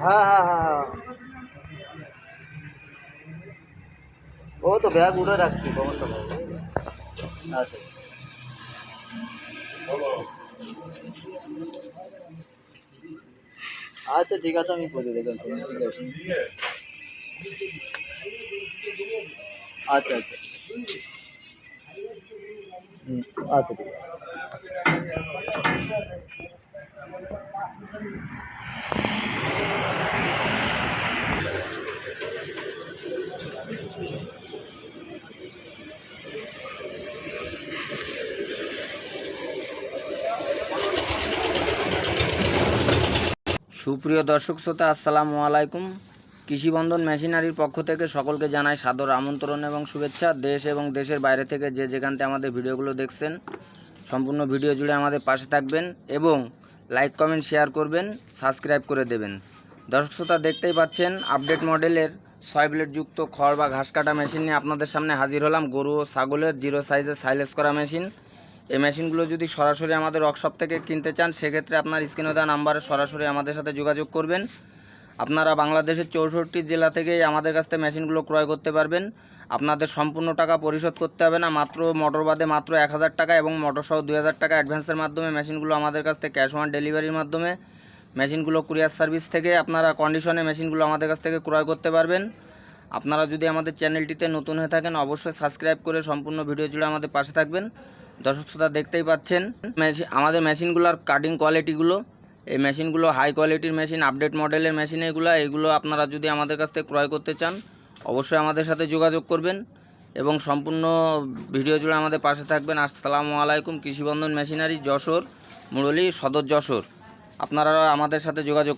हाँ हाँ हाँ हाँ वो तो बैग उड़े रखती कौन सा बैग अच्छा আচ্ছা ঠিক আছে আমি করে দেখেন ঠিক আছে আচ্ছা আচ্ছা হুম, আচ্ছা ঠিক আছে সুপ্রিয় দর্শক শ্রোতা, আসসালামু আলাইকুম। কৃষিবন্ধন মেশিনারির পক্ষ থেকে সকলকে জানাই সাদর আমন্ত্রণ এবং শুভেচ্ছা। দেশ এবং দেশের বাইরে থেকে যে যেখান থেকে আমাদের ভিডিওগুলো দেখছেন, সম্পূর্ণ ভিডিও জুড়ে আমাদের পাশে থাকবেন এবং লাইক কমেন্ট শেয়ার করবেন সাবস্ক্রাইব করে দেবেন। দর্শক শ্রোতা, দেখতেই পাচ্ছেন আপডেট মডেলের ছয় ব্লেডযুক্ত খড় বা ঘাস কাটা মেশিন নিয়ে আপনাদের সামনে হাজির হলাম। গরু ও ছাগলের জিরো সাইজের সাইলেস করা মেশিন এই মেশিনগুলো যদি সরাসরি আমাদের ওয়ার্কশপ থেকে কিনতে চান, সেক্ষেত্রে আপনার স্ক্রিনে দেওয়া নাম্বারে সরাসরি আমাদের সাথে যোগাযোগ করবেন। আপনারা বাংলাদেশের চৌষট্টি জেলা থেকেই আমাদের কাছ থেকে মেশিনগুলো ক্রয় করতে পারবেন। আপনাদের সম্পূর্ণ টাকা পরিশোধ করতে হবে না, মাত্র মোটর বাদে মাত্র এক হাজার টাকা এবং মোটর সহ দুই হাজার টাকা অ্যাডভান্সের মাধ্যমে মেশিনগুলো আমাদের কাছ থেকে ক্যাশ অন ডেলিভারির মাধ্যমে মেশিনগুলো কুরিয়ার সার্ভিস থেকে আপনারা কন্ডিশনে মেশিনগুলো আমাদের কাছ থেকে ক্রয় করতে পারবেন। আপনারা যদি আমাদের চ্যানেলটিতে নতুন হয়ে থাকেন, অবশ্যই সাবস্ক্রাইব করে সম্পূর্ণ ভিডিও জুড়ে আমাদের পাশে থাকবেন। দর্শক শ্রোতা দেখতেই পাচ্ছেন আমাদের মেশিনগুলোর কাটিং কোয়ালিটিগুলো এই মেশিনগুলো হাই কোয়ালিটির মেশিন আপডেট মডেলের মেশিন এগুলো এগুলো আপনারা যদি আমাদের কাছ থেকে ক্রয় করতে চান, অবশ্যই আমাদের সাথে যোগাযোগ করবেন এবং সম্পূর্ণ ভিডিও জুড়ে আমাদের পাশে থাকবেন। আসসালামু আলাইকুম, কৃষিবন্ধন মেশিনারি যশোর, মুরলী সদর যশোর। আপনারা আমাদের সাথে যোগাযোগ